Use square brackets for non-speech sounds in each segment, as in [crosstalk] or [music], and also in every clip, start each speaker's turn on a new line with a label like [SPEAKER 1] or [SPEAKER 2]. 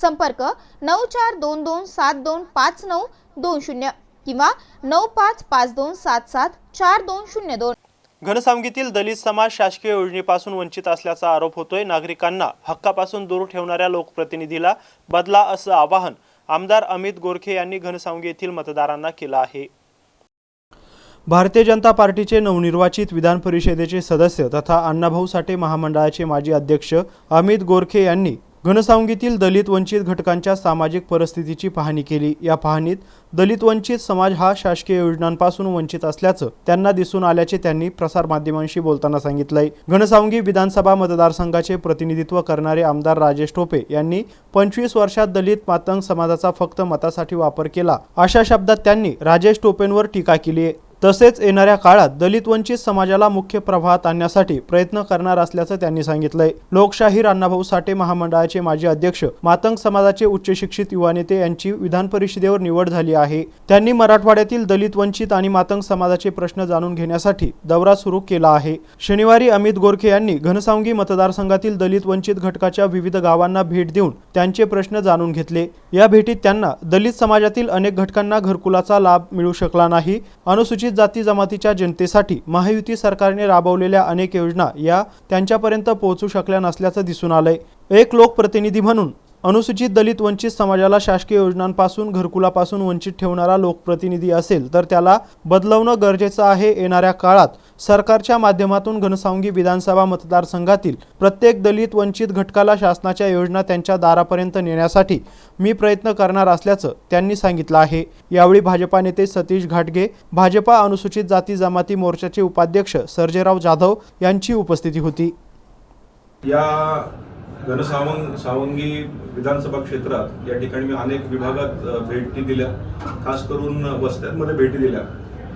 [SPEAKER 1] संपर्क नऊ चार दोन दोन सात दोन पाच नऊ दोन शून्य किंवा नऊ पाच पाच दोन सात सात चार दोन शून्य दोन.
[SPEAKER 2] घनसावंगीतील दलित समाज शासकीय योजनेपासून वंचित असल्याचा आरोप होतोय. नागरिकांना हक्कापासून दूर ठेवणाऱ्या लोकप्रतिनिधीला बदला असं आवाहन आमदार अमित गोरखे यांनी घनसावंगी येथील मतदारांना केलं आहे. भारतीय जनता पार्टीचे नवनिर्वाचित विधान परिषदेचे सदस्य तथा अण्णाभाऊ साठे महामंडळाचे माजी अध्यक्ष अमित गोरखे यांनी घनसावंगीतील दलित वंचित घटकांच्या सामाजिक परिस्थितीची पाहणी केली. या पाहणीत दलित वंचित समाज हा शासकीय योजनांपासून वंचित असल्याचं त्यांना दिसून आल्याचे त्यांनी प्रसारमाध्यमांशी बोलताना सांगितलंय. घनसावंगी विधानसभा मतदारसंघाचे प्रतिनिधित्व करणारे आमदार राजेश टोपे यांनी पंचवीस वर्षात दलित मातंग समाजाचा फक्त मतासाठी वापर केला. अशा शब्दात त्यांनी राजेश टोपेंवर टीका केली आहे तसेच येणाऱ्या काळात दलित वंचित समाजाला मुख्य प्रवाहात आणण्यासाठी प्रयत्न करणार असल्याचं त्यांनी सांगितलंय. लोकशाहीर अण्णाभाऊ साठे महामंडळाचे माजी अध्यक्ष मातंग समाजाचे उच्च शिक्षित युवा नेते यांची विधान परिषदेवर निवड झाली आहे. त्यांनी मराठवाड्यातील दलित वंचित आणि मातंग समाजाचे प्रश्न जाणून घेण्यासाठी दौरा सुरू केला आहे. शनिवारी अमित गोरखे यांनी घनसावंगी मतदारसंघातील दलित वंचित घटकाच्या विविध गावांना भेट देऊन त्यांचे प्रश्न जाणून घेतले. या भेटीत त्यांना दलित समाजातील अनेक घटकांना घरकुलाचा लाभ मिळू शकला नाही. अनुसूचित जाती जमातीच्या जनतेसाठी महायुती सरकारने राबवलेल्या अनेक योजना या त्यांच्यापर्यंत पोहोचू शकल्या नसल्याचं दिसून आलंय. एक लोकप्रतिनिधी म्हणून अनुसूचित दलित वंचित समाजाला शासकीय योजनांपासून घरकुलापासून वंचित ठेवणारा लोकप्रतिनिधी असेल तर त्याला बदलवणं गरजेचं आहे येणाऱ्या काळात. सरकारच्या माध्यमातून घनसावंगी विधानसभा मतदारसंघातील प्रत्येक दलित वंचित घटकाला शासनाच्या योजना त्यांच्या दारापर्यंत नेण्यासाठी मी प्रयत्न करणार असल्याचं त्यांनी सांगितलं आहे. यावेळी भाजपा नेते सतीश घाटगे भाजपा अनुसूचित जाती जमाती मोर्चाचे उपाध्यक्ष सर्जेराव जाधव यांची उपस्थिती होती.
[SPEAKER 3] या घनसावंग सावंगी विधानसभा क्षेत्रात या ठिकाणी मी अनेक विभागात भेटी दिल्या. खास करून वस्त्यांमध्ये भेटी दिल्या.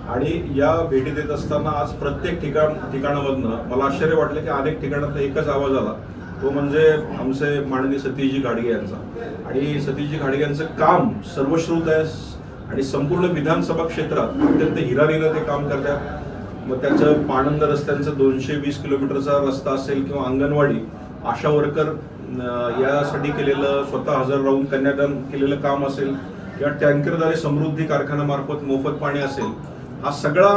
[SPEAKER 3] आणि या भेटी देत असताना आज प्रत्येक ठिकाण ठिकाणावरनं मला आश्चर्य वाटलं की अनेक ठिकाणातला एकच आवाज आला. तो म्हणजे आमचे माननीय सतीशजी घाडगे यांचा. आणि सतीशजी घाडगे यांचं काम सर्वश्रुत आहे आणि संपूर्ण विधानसभा क्षेत्रात अत्यंत हिरारीनं ते काम करतात. मग त्याचं पाणंद रस्त्यांचं दोनशे वीस किलोमीटरचा रस्ता असेल किंवा अंगणवाडी आशा वर्कर यासाठी केलेलं स्वतः हजर राहून कन्यादान केलेलं काम असेल किंवा टँकरद्वारे समृद्धी कारखान्यामार्फत मोफत पाणी असेल हा सगळा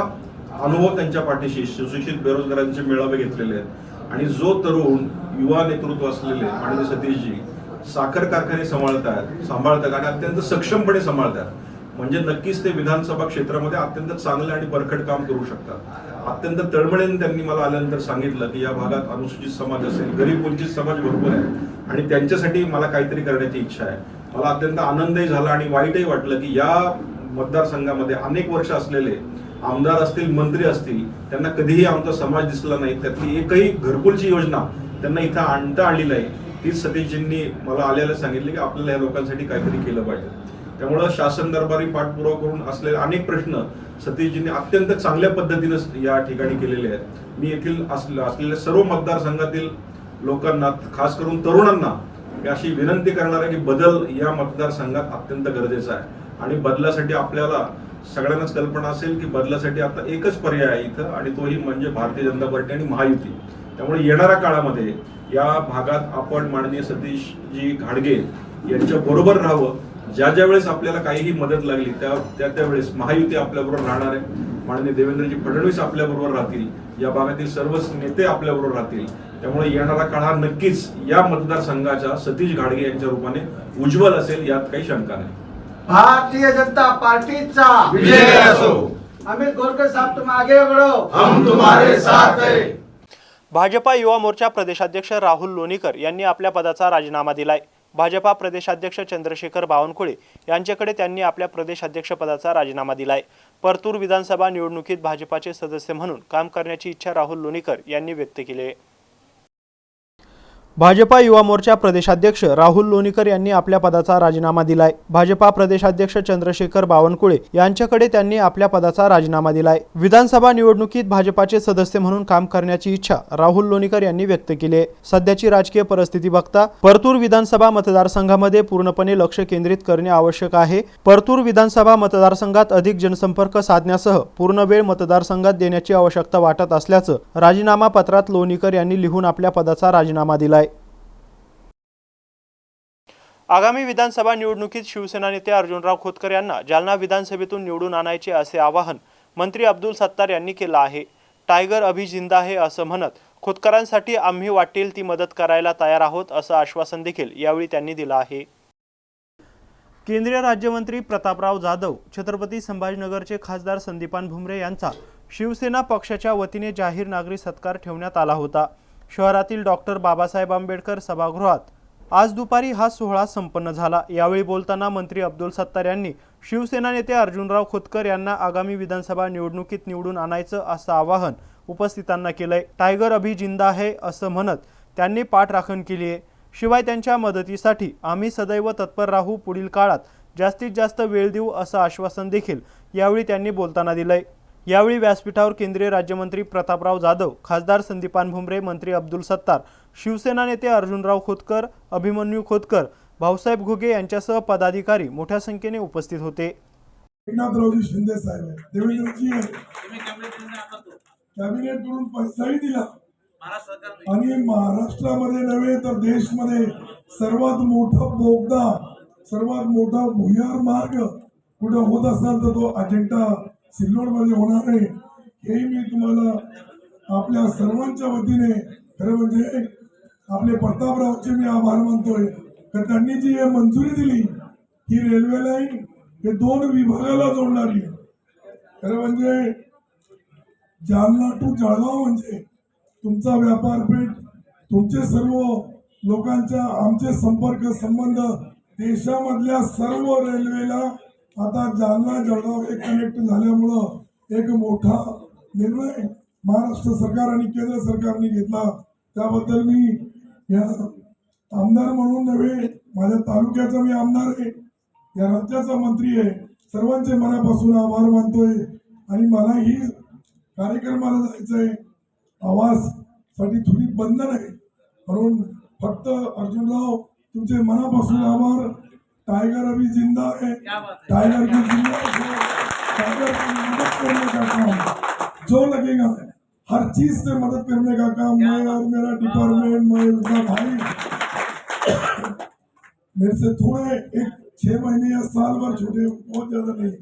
[SPEAKER 3] अनुभव त्यांच्या पाठीशी सुशिक्षित बेरोजगारांचे मेळावे घेतलेले आहेत. आणि जो तरुण युवा नेतृत्व असलेले माननीय सतीशजी साखर कारखाने सांभाळतात सांभाळतात आणि अत्यंत सक्षमपणे सांभाळतात. म्हणजे नक्कीच ते विधानसभा क्षेत्रामध्ये अत्यंत चांगले आणि परखड काम करू शकतात. अत्यंत तळमळीने त्यांनी मला आल्यानंतर सांगितलं की या भागात अनुसूचित समाज असेल गरीब वंचित समाज भरपूर आहे. आणि त्यांच्यासाठी मला काहीतरी करण्याची इच्छा आहे. मला अत्यंत आनंदही झाला आणि वाईटही वाटलं की या मतदारसंघामध्ये अनेक वर्ष असलेले आमदार असतील मंत्री असतील त्यांना कधीही आमचा समाज दिसला नाही. त्यातली एकही घरकुलची योजना त्यांना इथं आणता आली नाही तीच सतीशजींनी मला आल्याला सांगितले की आपल्याला या लोकांसाठी काहीतरी केलं पाहिजे. त्यामुळं शासन दरबारी पाठपुरावा करून असलेले अनेक प्रश्न सतीशजींनी अत्यंत चांगल्या पद्धतीनं या ठिकाणी केलेले आहेत. मी येथील असलेल्या सर्व मतदारसंघातील लोकांना खास करून तरुणांना मी अशी विनंती करणार आहे की बदल या मतदारसंघात अत्यंत गरजेचा आहे. आणि बदलासाठी आपल्याला सगळ्यांनाच कल्पना असेल की बदलासाठी आता एकच पर्याय आहे इथं आणि तोही म्हणजे भारतीय जनता पार्टी आणि महायुती. त्यामुळे येणाऱ्या काळामध्ये या भागात आपण माननीय सतीशजी घाडगे यांच्या बरोबर राहावं. ज्या ज्या वेळेस आपल्याला काहीही मदत लागली त्या त्या त्यावेळेस महायुती आपल्याबरोबर राहणार आहे. माननीय देवेंद्रजी फडणवीस आपल्याबरोबर राहतील. या भागातील सर्वच नेते आपल्याबरोबर राहतील. त्यामुळे येणारा काळ हा नक्कीच या मतदारसंघाच्या सतीश घाडगे यांच्या रूपाने उज्ज्वल असेल यात काही शंका नाही.
[SPEAKER 4] भारतीय जनता पार्टीचा
[SPEAKER 5] विजय असो.
[SPEAKER 4] अमित गोरकर साहब तुम आगे बढ़ो
[SPEAKER 5] हम तुम्हारे साथ हैं.
[SPEAKER 2] भाजपा युवा मोर्चा प्रदेशाध्यक्ष राहुल लोणीकर यांनी आपल्या पदाचा राजीनामा दिलाय. भाजपा प्रदेशाध्यक्ष चंद्रशेखर बावनकुळे यांच्याकडे त्यांनी आपल्या प्रदेशाध्यक्ष पदाचा राजीनामा दिलाय. परतूर विधानसभा निवडणुकीत भाजपाचे सदस्य म्हणून काम करण्याची इच्छा राहुल लोणीकर यांनी व्यक्त केली आहे. भाजपा युवा मोर्चा प्रदेशाध्यक्ष राहुल लोणीकर यांनी आपल्या पदाचा राजीनामा दिलाय. भाजपा प्रदेशाध्यक्ष चंद्रशेखर बावनकुळे यांच्याकडे त्यांनी आपल्या पदाचा राजीनामा दिलाय. विधानसभा निवडणुकीत भाजपाचे सदस्य म्हणून काम करण्याची इच्छा राहुल लोणीकर यांनी व्यक्त केली आहे सध्याची राजकीय परिस्थिती बघता परतूर विधानसभा मतदारसंघामध्ये पूर्णपणे लक्ष केंद्रित करणे आवश्यक आहे. परतूर विधानसभा मतदारसंघात अधिक जनसंपर्क साधण्यासह पूर्ण वेळ मतदारसंघात देण्याची आवश्यकता वाटत असल्याचं राजीनामा पत्रात लोणीकर यांनी लिहून आपल्या पदाचा राजीनामा दिलाय. आगामी विधानसभा निवडणुकीत शिवसेना नेते अर्जुनराव खोतकर यांना जालना विधानसभेतून निवडून आणायचे असे आवाहन मंत्री अब्दुल सत्तार यांनी केलं आहे. टायगर अभि जिंदा आहे असं म्हणत खोतकरांसाठी आम्ही वाटेल ती मदत करायला तयार आहोत असं आश्वासन देखील यावेळी त्यांनी दिलं आहे. केंद्रीय राज्यमंत्री प्रतापराव जाधव छत्रपती संभाजीनगरचे खासदार संदीपान भुमरे यांचा शिवसेना पक्षाच्या वतीने जाहीर नागरी सत्कार ठेवण्यात आला होता. शहरातील डॉक्टर बाबासाहेब आंबेडकर सभागृहात आज दुपारी हा सोहळा संपन्न झाला. यावेळी बोलताना मंत्री अब्दुल सत्तार यांनी शिवसेना नेते अर्जुनराव खोतकर यांना आगामी विधानसभा निवडणुकीत निवडून आणायचं असं आवाहन उपस्थितांना केलंय. टायगर अभि जिंदा आहे असं म्हणत त्यांनी पाठराखण केली आहे शिवाय त्यांच्या मदतीसाठी आम्ही सदैव तत्पर राहू पुढील काळात. जास्तीत जास्त वेळ देऊ असं आश्वासन देखील यावेळी त्यांनी बोलताना दिलंय. यावेळी व्यासपीठावर केंद्रीय राज्यमंत्री प्रतापराव जाधव खासदार संदीपान भुमरे मंत्री अब्दुल सत्तार शिवसेना नेते अर्जुनराव खोतकर अभिमन्यू खोतकर भाऊसाहेब घुगे यांच्यासह पदाधिकारी मोठ्या संख्येने उपस्थित होते.
[SPEAKER 6] एकनाथरावजी शिंदे साहेब देवेंद्रजी कॅबिनेट करून पैसाही दिला. आणि महाराष्ट्रामध्ये नव्हे तर देशमध्ये सर्वात मोठा बोगदा सर्वात मोठा भुयार मार्ग कुठं होत असाल तर तो अजेंडा सिल्लोडमध्ये होणार आहे. हेही मी तुम्हाला आपल्या सर्वांच्या वतीने खरं म्हणजे आपले प्रतापरावचे मी आभार मानतोय. तर त्यांनी जी हे मंजुरी दिली ही रेल्वे लाईन हे दोन विभागाला जोडणारी खरं म्हणजे जालना टू जळगाव म्हणजे तुमचा व्यापारपेठ तुमचे सर्व लोकांच्या आमचे संपर्क संबंध देशामधल्या सर्व रेल्वेला आता जालना जळगाव एक कनेक्ट झाल्यामुळं एक मोठा निर्णय महाराष्ट्र सरकार आणि केंद्र सरकारने घेतला. त्याबद्दल मी या आमदार म्हणून नव्हे माझ्या तालुक्याचा मी आमदार आहे. या राज्याचा मंत्री आहे. सर्वांचे मनापासून आभार मानतोय. आणि मलाही कार्यक्रमाला जायचं आहे आवाजसाठी थोडी बंधन आहे. म्हणून फक्त अर्जुनराव तुमचे मनापासून आभार. टायगर अभी ज़िंदा है। टाइगर की ज़िंदा है। टायगर की मदद करने का काम। जो लगेगा हर चीज़ से मदद करने का काम। मैं और मेरा डिपार्टमेंट मैं उनका भाई। मेरे से थोड़े एक छह महीने या साल भर छोटे बहुत ज़्यादा नहीं।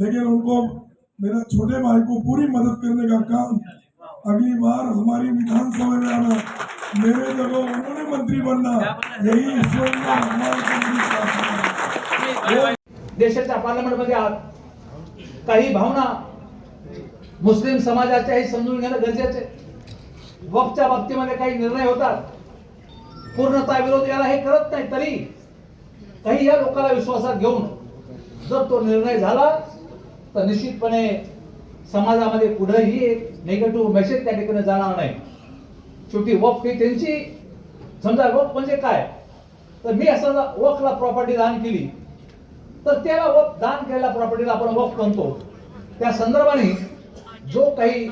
[SPEAKER 6] लेकिन उनको मेरा छोटे भाई को पूरी मदद करने का काम। अगली बार हमारी विधानसभा में आना। मेरे जगह उन्होंने मंत्री बनना। यही ईश्वर को।
[SPEAKER 7] देशाच्या पार्लमेंटमध्ये आहात. काही भावना मुस्लिम समाजाच्याही समजून घेणं गरजेचे आहे. बाबतीमध्ये काही निर्णय होतात. पूर्णता विरोध याला हे करत नाही तरी काही या लोकांना विश्वासात घेऊन जर तो निर्णय झाला तर निश्चितपणे समाजामध्ये पुढेही एक निगेटिव्ह मेसेज त्या ठिकाणी जाणार नाही. शेवटी वक्फ ही त्यांची. समजा वक्फ म्हणजे काय? तर मी असं वक्फला प्रॉपर्टी दान केली. तर त्याला वक्फ दान केलेल्या प्रॉपर्टीला आपण वक्फ म्हणतो. त्या संदर्भाने जो काही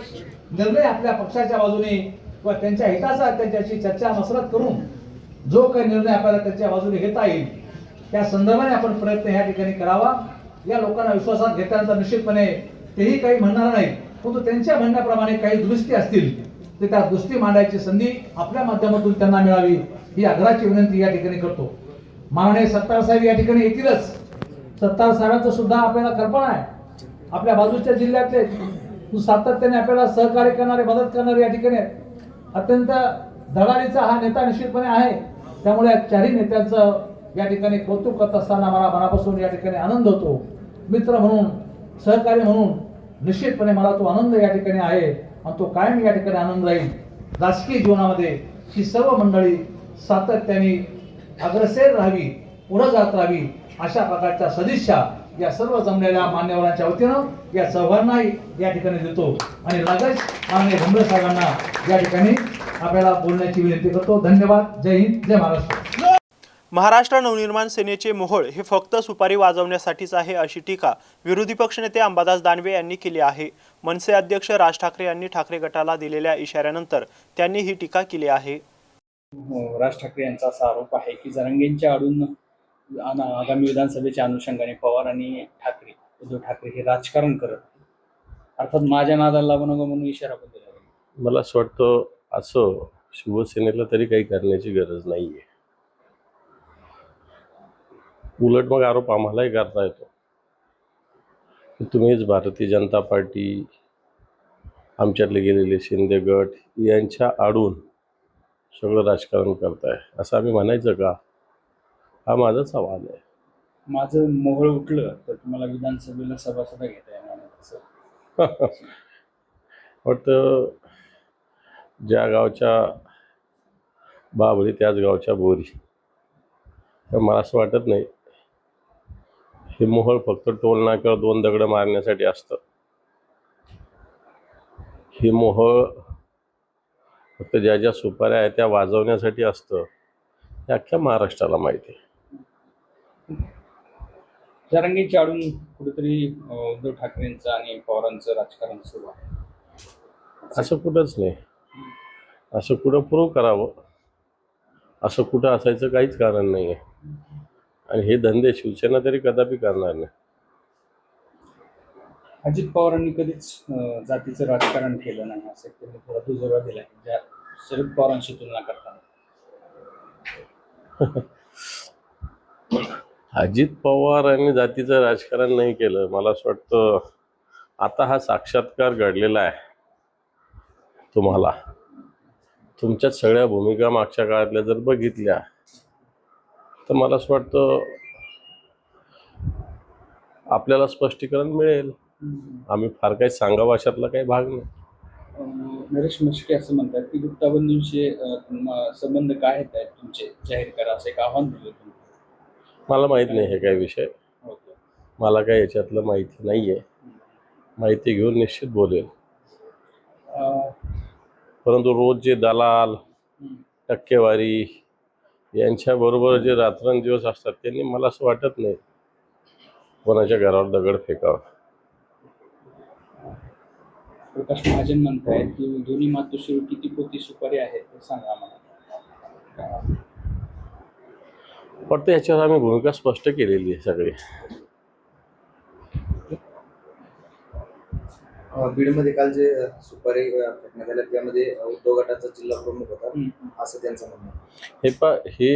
[SPEAKER 7] निर्णय आपल्या पक्षाच्या बाजूने किंवा त्यांच्या हिताचा त्यांच्याशी चर्चा मसरत करून जो काही निर्णय आपल्याला त्यांच्या बाजूने घेता येईल त्या संदर्भाने आपण प्रयत्न या ठिकाणी करावा. या लोकांना विश्वासात घेतल्यानंतर निश्चितपणे तेही काही म्हणणार नाही परंतु त्यांच्या म्हणण्याप्रमाणे काही दुरुस्ती असतील तर त्या दुरुस्ती मांडायची संधी आपल्या माध्यमातून त्यांना मिळावी ही आग्रहाची विनंती या ठिकाणी करतो. माननीय सत्तार साहेब या ठिकाणी येतीलच. सत्तार साहेबांचं सुद्धा आपल्याला कल्पना आहे. आपल्या बाजूच्या जिल्ह्यातले सातत्याने आपल्याला सहकार्य करणारे मदत करणारे या ठिकाणी अत्यंत धडाडीचा हा नेता निश्चितपणे आहे. त्यामुळे या चारही नेत्यांचं या ठिकाणी कौतुक करत असताना मला मनापासून या ठिकाणी आनंद होतो. मित्र म्हणून सहकारी म्हणून निश्चितपणे मला तो आनंद या ठिकाणी आहे आणि तो कायम या ठिकाणी आनंद राहील. राजकीय जीवनामध्ये ही सर्व मंडळी सातत्याने अग्रसेर राहावी पुढं जात राहावी अशा प्रकारच्या सदिच्छा या सर्व जमलेल्या मान्यवरांच्या वतीनं या चौघांनाही या ठिकाणी देतो. आणि लगेच माननीय भुमरे साहेबांना या ठिकाणी आपल्याला बोलण्याची विनंती करतो. धन्यवाद. जय हिंद. जय महाराष्ट्र.
[SPEAKER 2] महाराष्ट्र नवनिर्माण सेनेचे मोहोळ हे फक्त सुपारी वाजवण्यासाठीच आहे अशी टीका विरोधी पक्षनेते अंबादास दानवे यांनी केली आहे. मनसे अध्यक्ष राज ठाकरे यांनी ठाकरे गटाला दिलेल्या इशाऱ्यानंतर त्यांनी ही टीका केली आहे.
[SPEAKER 8] राज ठाकरे यांचा असा आरोप आहे की जरांगेंच्या आडून आगामी विधानसभेच्या अनुषंगाने पवार आणि ठाकरे उद्धव ठाकरे हे राजकारण करत अर्थात माझ्या नादाला लागू नको म्हणून इशारा पण दिला
[SPEAKER 9] मला असं वाटतं असं शिवसेनेला तरी काही करण्याची गरज नाही आहे उलट मग आरोप आम्हालाही करता येतो. की तुम्हीच भारतीय जनता पार्टी आमच्यातले गेलेले शिंदे गट यांच्या आडून सगळं राजकारण करताय. असं आम्ही म्हणायचं का? हा माझा सवाल आहे.
[SPEAKER 8] माझं मोहळ उठलं तर तुम्हाला विधानसभेला सभासदा घेता येणार नाही
[SPEAKER 9] वाटतं [laughs] ज्या गावच्या बाबळी त्याच गावच्या बोरी. तर मला असं वाटत नाही. हे मोहळ फक्त टोल नाक्यावर दोन दगडं मारण्यासाठी असतं. हे मोहळ फक्त ज्या ज्या सुपाऱ्या आहेत त्या वाजवण्यासाठी असतं हे अख्ख्या महाराष्ट्राला माहिती आहे.
[SPEAKER 8] जरांगेंच्या आडून कुठेतरी उद्धव ठाकरेंचं आणि पवारांचं राजकारण सुरू आहे.
[SPEAKER 9] असं कुठंच नाही. असं कुठं प्रूव्ह करावं? असं कुठं असायचं काहीच कारण नाही आहे आणि हे धंदे शिवसेना तरी कदापि करणार नाही.
[SPEAKER 8] अजित पवारांनी कधीच जातीचं राजकारण केलं नाही असं त्यांनी थोडा दुजोरा दिला ज्या शरद पवारांशी तुलना करताना. [laughs]
[SPEAKER 9] अजित पवार यांनी जातीचं राजकारण नाही केलं. मला असं वाटतं आता हा साक्षात्कार घडलेला आहे तुम्हाला. तुमच्या सगळ्या भूमिका मागच्या काळातल्या जर बघितल्या तर मला असं वाटतं आपल्याला स्पष्टीकरण मिळेल. आम्ही फार काही सांगावं अशातला काही भाग नाही.
[SPEAKER 8] नरेश मस्के असं म्हणतात की गुप्ताबंधूंशी संबंध काय आहेत तुमचे? जाहीर करा असं एक आव्हान दिलं तुम्ही.
[SPEAKER 9] मला माहीत नाही हे काय विषय. मला काय याच्यातलं माहिती नाही आहे माहिती घेऊन निश्चित बोलेल परंतु रोज जे दलाल टक्केवारी यांच्याबरोबर जे रात्रंदिवस असतात त्यांनी मला असं वाटत नाही कोणाच्या घरावर दगड फेकावा.
[SPEAKER 8] प्रकाश महाजन म्हणतायत की दोन्ही मातोश्री किती पोती सुपारी आहे ते सांगा मला
[SPEAKER 9] वाटतं याच्यावर आम्ही भूमिका स्पष्ट केलेली आहे सगळी.
[SPEAKER 10] बीडमध्ये काल जे सुपारी आल्या त्यामध्ये उद्धव गटाचा जिल्हा प्रमुख होता. असं त्यांचं म्हणणं.
[SPEAKER 9] हे पा हे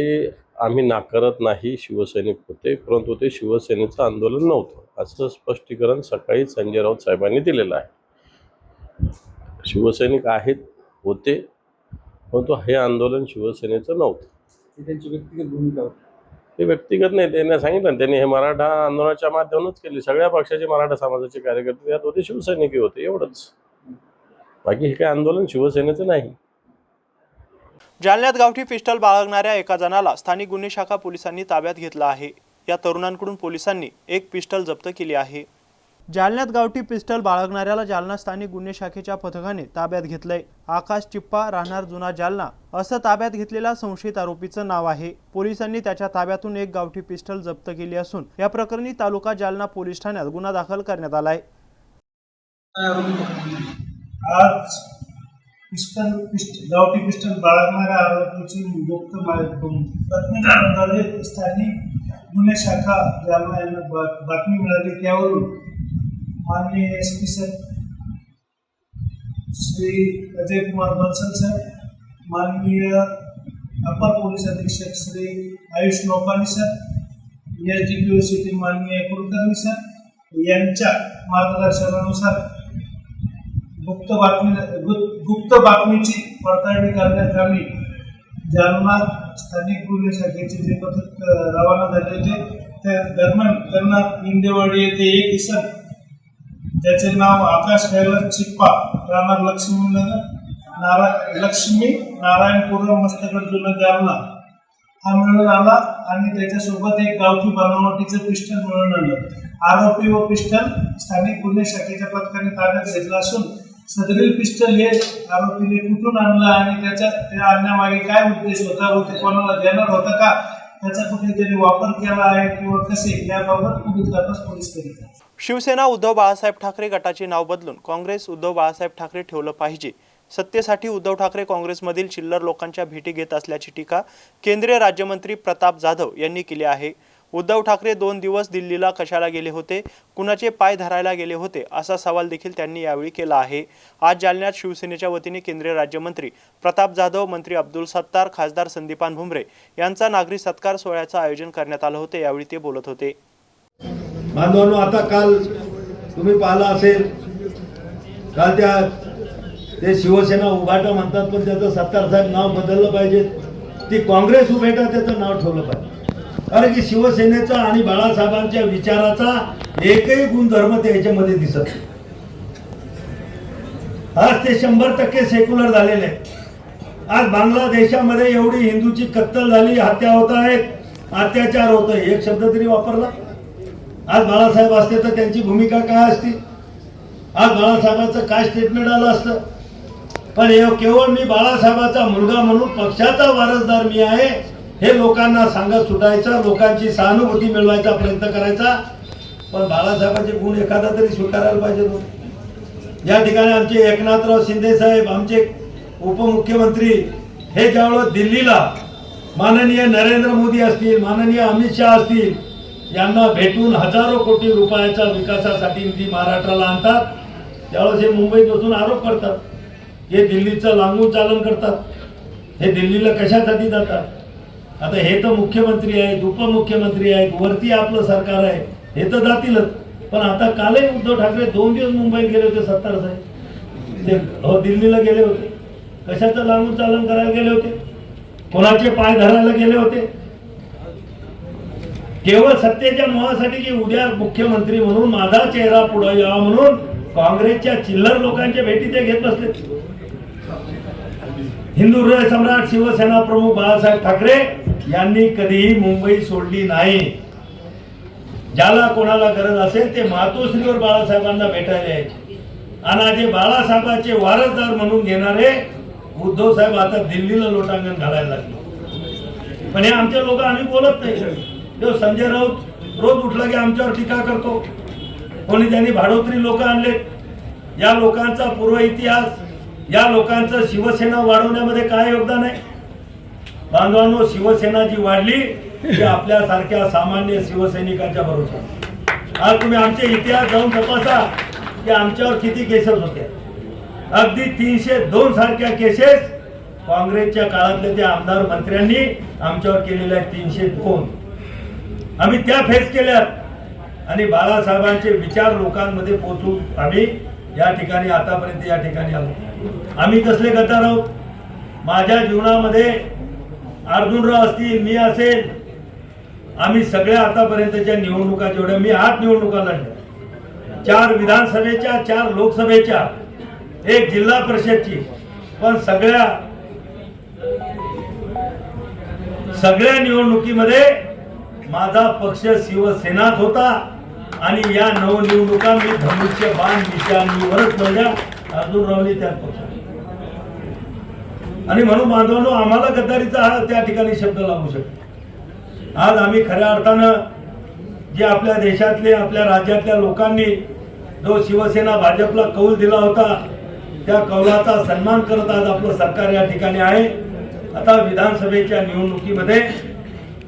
[SPEAKER 9] आम्ही नाकारत नाही शिवसैनिक होते परंतु ते शिवसेनेचं आंदोलन नव्हतं. असं स्पष्टीकरण सकाळी संजय राऊत साहेबांनी दिलेलं आहे. शिवसैनिक आहेत होते परंतु हे आंदोलन शिवसेनेचं नव्हतं.
[SPEAKER 8] त्यांची व्यक्तिगत भूमिका होती.
[SPEAKER 9] ते व्यक्तिगत नाही त्यांना सांगितलं ना, त्यांनी हे मराठा आंदोलनाच्या माध्यमातूनच केले. सगळ्या पक्षाचे मराठा समाजाचे कार्यकर्ते यात होते शिवसैनिकही होते एवढंच. बाकी हे काही आंदोलन शिवसेनेचं नाही.
[SPEAKER 2] जालन्यात गावठी पिस्टल बाळगणाऱ्या एका जणाला स्थानिक गुन्हे शाखा पोलिसांनी ताब्यात घेतला आहे. या तरुणांकडून पोलिसांनी एक पिस्टल जप्त केली आहे. जालन्यात गावठी पिस्टल बाळगणाऱ्याला जालना स्थानिक गुन्हे शाखेच्या पथकाने ताब्यात घेतलंय. आकाश चिप्पा राहणार जुना जालना असं ताब्यात घेतलेल्या संशयित आरोपीचं नाव आहे. पोलिसांनी त्याच्या ताब्यातून एक गावठी पिस्टल जप्त केली असून या प्रकरणी तालुका जालना पोलीस ठाण्यात गुन्हा दाखल करण्यात आलाय.
[SPEAKER 11] आज पिस्टल पिस्टल गावठी पिस्टल बाळगणाऱ्या आरोपीची गुप्त माहिती स्थानिक गुन्हे शाखा जालना यांना बातमी मिळाली. त्यावरून माननीय S P sir Shri Ajay Kumar Bansal sir माननीय अपर पोलीस अधीक्षक Shri Ayush Naupani sir S D P O C माननीय कुलकर्णी सर यांच्या मार्गदर्शनानुसार गुप्त बातमी गुप्त बातमीची पडताळणी करण्यात आली. जालना स्थानिक गुन्हे शाखेचे जे पथक रवाना झाले होते त्या दरम्यान त्यांना इंदेवाडी येथे एक इसम त्याचे नाव आकाश कैलास चिप्पा राहणार लक्ष्मीनगर नारा लक्ष्मी नारायणपुरम मस्तगड जुना जालना. हा मिळून आला आणि त्याच्यासोबत एक गावठी बनावटीचं पिस्टल मिळून आलं आरोपी व पिस्टल स्थानिक गुन्हे शाखेच्या पथकाने ताब्यात घेतला असून सदरील पिस्टल हे आरोपीने कुठून आणलं आणि त्याच्या त्या आणण्यामागे काय उद्देश होता व ते कोणाला देणार होता का त्याचा कुठेतरी वापर केला आहे किंवा कसे याबाबत पुढील तपास पोलीस करीत आहेत.
[SPEAKER 2] शिवसेना उद्धव बाळासाहेब ठाकरे गटाचे नाव बदलून काँग्रेस उद्धव बाळासाहेब ठाकरे ठेवलं पाहिजे सत्तेसाठी उद्धव ठाकरे काँग्रेसमधील चिल्लर लोकांच्या भेटी घेत असल्याची टीका केंद्रीय राज्यमंत्री प्रताप जाधव यांनी केली आहे उद्धव ठाकरे दोन दिवस दिल्लीला कशाला गेले होते? कुणाचे पाय धरायला गेले होते? असा सवाल देखील त्यांनी यावेळी केला आहे. आज जालन्यात शिवसेनेच्या वतीने केंद्रीय राज्यमंत्री प्रताप जाधव मंत्री अब्दुल सत्तार खासदार संदीपान भुमरे यांचा नागरी सत्कार सोहळ्याचं आयोजन करण्यात आलं होते. यावेळी ते बोलत होते.
[SPEAKER 5] बांधवांनो आता काल तुम्ही पाहिला असेल काल त्या ते शिवसेना उभाटा म्हणतात पण त्याचं सत्तार साहेब नाव बदललं पाहिजे. ती काँग्रेस उभेटा त्याचं नाव ठेवलं पाहिजे. कारण की शिवसेनेचा आणि बाळासाहेबांच्या विचाराचा एकही गुणधर्म त्या ह्याच्यामध्ये दिसत नाही. आज ते शंभर टक्के सेक्युलर झालेले आहेत. आज बांगलादेशामध्ये एवढी हिंदूची कत्तल झाली हत्या होत आहेत अत्याचार होत आहे एक शब्द तरी वापरला? आज बाळासाहेब असते तर त्यांची भूमिका काय असती? आज बाळासाहेबांचं काय स्टेटमेंट आलं असतं? पण केवळ मी बाळासाहेबाचा मुलगा म्हणून पक्षाचा वारसदार मी आहे. हे लोकांना सांगत सुटायचं लोकांची सहानुभूती मिळवायचा प्रयत्न करायचा. पण बाळासाहेबांचे गुण एखादा तरी स्वीकारायला पाहिजे तो. या ठिकाणी आमचे एकनाथराव शिंदे साहेब आमचे उपमुख्यमंत्री हे ज्यावेळेस दिल्लीला माननीय नरेंद्र मोदी असतील माननीय अमित शहा असतील यांना भेटून हजारो कोटी रुपयाचा विकासासाठी निधी महाराष्ट्राला आणतात. त्यावेळेस हे मुंबईत बसून आरोप करतात हे दिल्लीचं लांबून चालन करतात. हे दिल्लीला कशासाठी जातात? आता हे तर मुख्यमंत्री आहेत उपमुख्यमंत्री आहेत वरती आपलं सरकार आहे हे तर जातीलच. पण आता कालही उद्धव ठाकरे दोन दिवस मुंबईत गेले होते सत्तार साहेब. ते हो दिल्लीला गेले होते. कशाचं लांबून चालन करायला गेले होते? कोणाचे पाय धरायला गेले होते? केवळ सत्तेच्या मोहासाठी की उद्या मुख्यमंत्री म्हणून माझा चेहरा पुढे यावा म्हणून काँग्रेसच्या चिल्लर लोकांच्या भेटी ते घेत बसले हिंदू हृदय सम्राट शिवसेना प्रमुख बाळासाहेब ठाकरे यांनी कधीही मुंबई सोडली नाही. ज्याला कोणाला गरज असेल ते मातोश्रीवर बाळासाहेबांना भेटायला. यायचे आणि जे बाळासाहेबांचे वारसदार म्हणून घेणारे उद्धव साहेब आता दिल्लीला लोटांगण घालायला लागले. पण हे आमचे लोक आम्ही बोलत नाही. तो संजय राऊत रोज उठला की आमच्यावर टीका करतो. कोणी त्यांनी भाडोत्री लोक आणले या लोकांचा पूर्व इतिहास या लोकांचं शिवसेना वाढवण्यामध्ये काय योगदान आहे? बांधवांनो शिवसेना जी वाढली ती आपल्यासारख्या सामान्य शिवसैनिकांच्या बरोबर आज तुम्ही आमचे इतिहास जाऊन तपासा की आमच्यावर किती केसेस होते. अगदी तीनशे दोन सारख्या केसेस काँग्रेसच्या काळातले त्या आमदार मंत्र्यांनी आमच्यावर केलेल्या आहेत तीनशे दोन. आम्ही त्या फेस केल्यात. आणि बाळासाहेबांचे विचार लोकांमध्ये पोचून आम्ही या ठिकाणी आतापर्यंत या ठिकाणी आलो. आम्ही कसले गद्दार आहोत? माझ्या जीवनामध्ये अर्जुनराव असतील मी असेल. आम्ही सगळ्या आतापर्यंतच्या निवडणुका जेवढ्या मी आठ निवडणुका लढल्या चार विधानसभेच्या चार लोकसभेच्या एक जिल्हा परिषदची पण सगळ्या सगळ्या निवडणुकीमध्ये माझा पक्ष शिवसेनाच होता आणि या नवनिवडणुका मी धनुष्य बाण निशाणीवरच लढल्या. अर्जुनरावनी त्यात पक्ष आणि म्हणून बांधवांनो आम्हाला गद्दारीचा हा त्या ठिकाणी शब्द लागू शकतो. आज आम्ही खऱ्या अर्थानं जे आपल्या देशातले आपल्या राज्यातल्या लोकांनी जो शिवसेना भाजपला कौल दिला होता त्या कौलाचा सन्मान करत आज आपलं सरकार या ठिकाणी आहे. आता विधानसभेच्या निवडणुकीमध्ये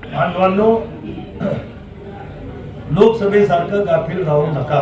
[SPEAKER 5] बांधवांनो [clears throat] लोकसभेसारखं गाफील राहू नका.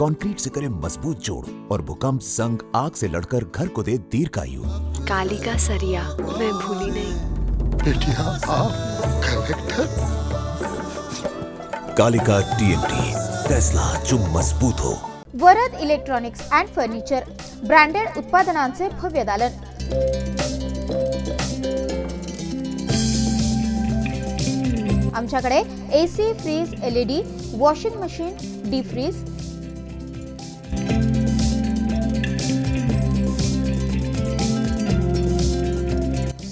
[SPEAKER 12] कंक्रीट से करे मजबूत जोड़ और भूकंप संग आग से लड़कर घर को दे दीर्घायु
[SPEAKER 13] कालिका सरिया मैं भूली नहीं।
[SPEAKER 14] बेटिया आप कलेक्टर?
[SPEAKER 12] कालिका टीएमटी फैसला जो मजबूत हो।
[SPEAKER 1] Varad electronics and furniture branded उत्पादनांचे भव्य दालन। आमच्याकडे A C fridge L E D washing machine D fridge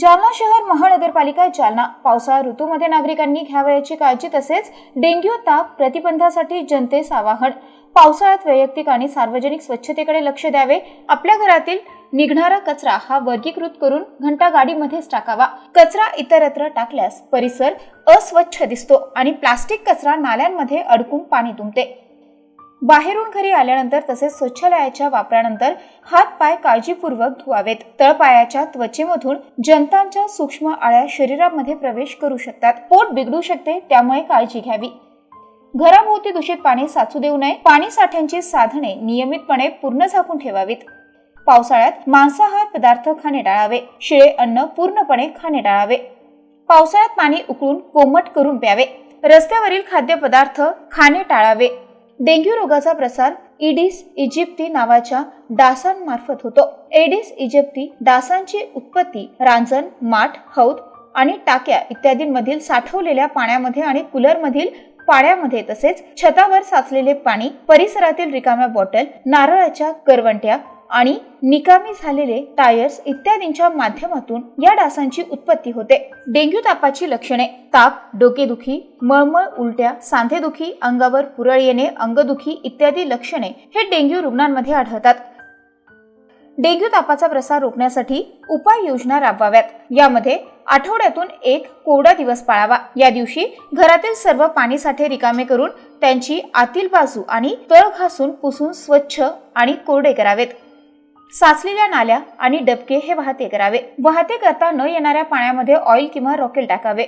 [SPEAKER 1] Jalna शहर महानगरपालिका जालना. पावसाळा ऋतूमध्ये नागरिकांनी घ्यावयाची काळजी तसेच डेंग्यू ताप प्रतिबंधासाठी जनतेस आवाहन. पावसाळ्यात वैयक्तिक आणि सार्वजनिक स्वच्छतेकडे लक्ष द्यावे. आपल्या घरातील निघणारा कचरा हा वर्गीकृत करून घंटा गाडीमध्येच टाकावा. कचरा इतरत्र टाकल्यास परिसर अस्वच्छ दिसतो आणि प्लास्टिक कचरा नाल्यांमध्ये अडकून पाणी तुंबते बाहेरून घरी आल्यानंतर तसेच स्वच्छालयाच्या वापरानंतर हात पाय काळजीपूर्वक धुवावेत. तळपायाच्या त्वचेमधून जंतांच्या सूक्ष्म आळ्या शरीरामध्ये प्रवेश करू शकतात. पोट बिघडू शकते त्यामुळे काळजी घ्यावी. घराभोवती दूषित पाणी साचू देऊ नये. पाणी साठ्यांची साधने नियमितपणे पूर्ण झाकून ठेवावीत. पावसाळ्यात मांसाहार पदार्थ खाणे टाळावे. शिळे अन्न पूर्णपणे खाणे टाळावे. पावसाळ्यात पाणी उकळून कोमट करून प्यावे. रस्त्यावरील खाद्यपदार्थ खाणे टाळावे. डेंग्यू रोगाचा प्रसार इडिस इजिप्ती नावाच्या डासांमार्फत होतो. एडिस इजिप्ती डासांची उत्पत्ती रांजण माठ हौद आणि टाक्या इत्यादींमधील साठवलेल्या पाण्यामध्ये आणि कूलरमधील पाण्यामध्ये तसेच छतावर साचलेले पाणी परिसरातील रिकाम्या बॉटल नारळाच्या करवंट्या आणि निकामी झालेले टायर्स इत्यादींच्या माध्यमातून या डासांची उत्पत्ती होते. डेंग्यू तापाची लक्षणे ताप डोकेदुखी मळमळ उलट्या सांधेदुखी अंगावर पुरळ येणे अंगदुखी इत्यादी लक्षणे हे डेंग्यू रुग्णांमध्ये आढळतात. डेंग्यू तापाचा प्रसार रोखण्यासाठी उपाययोजना राबवाव्यात. यामध्ये आठवड्यातून एक कोरडा दिवस पाळावा. या दिवशी घरातील सर्व पाणीसाठे रिकामे करून त्यांची आतील बाजू आणि तळ घासून पुसून स्वच्छ आणि कोरडे करावेत. साचलेल्या नाल्या आणि डबके हे वाहते करावे. वाहते करता न येणाऱ्या पाण्यामध्ये ऑइल किंवा रॉकेल टाकावे.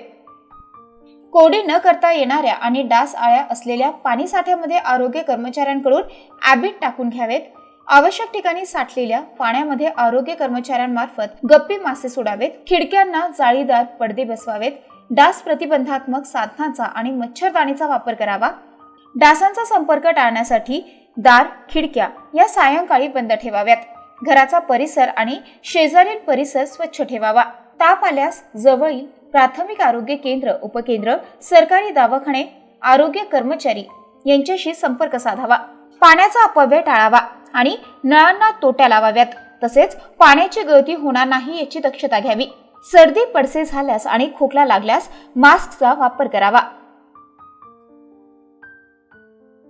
[SPEAKER 1] कोरडे न करता येणाऱ्या आणि डास आळ्या असलेल्या पाणीसाठ्यामध्ये आरोग्य कर्मचाऱ्यांकडून ॲबिट टाकून घ्यावेत. आवश्यक ठिकाणी साठलेल्या पाण्यामध्ये आरोग्य कर्मचाऱ्यांमार्फत गप्पी मासे सोडावेत. खिडक्यांना जाळीदार पडदे बसवावेत. डास प्रतिबंधात्मक साधनांचा आणि मच्छरदाणीचा वापर करावा. डासांचा संपर्क टाळण्यासाठी दार खिडक्या या सायंकाळी बंद ठेवाव्यात. घराचा परिसर आणि शेजारील परिसर स्वच्छ ठेवावा. ताप आल्यास जवळील प्राथमिक आरोग्य केंद्र उपकेंद्र सरकारी दवाखाने आरोग्य कर्मचारी यांच्याशी संपर्क साधावा. पाण्याचा अपव्यय टाळावा आणि नळांना तोट्या लावाव्यात. तसेच पाण्याची गळती होणार नाही याची दक्षता घ्यावी. सर्दी पडसे झाल्यास आणि खोकला लागल्यास मास्कचा वापर करावा.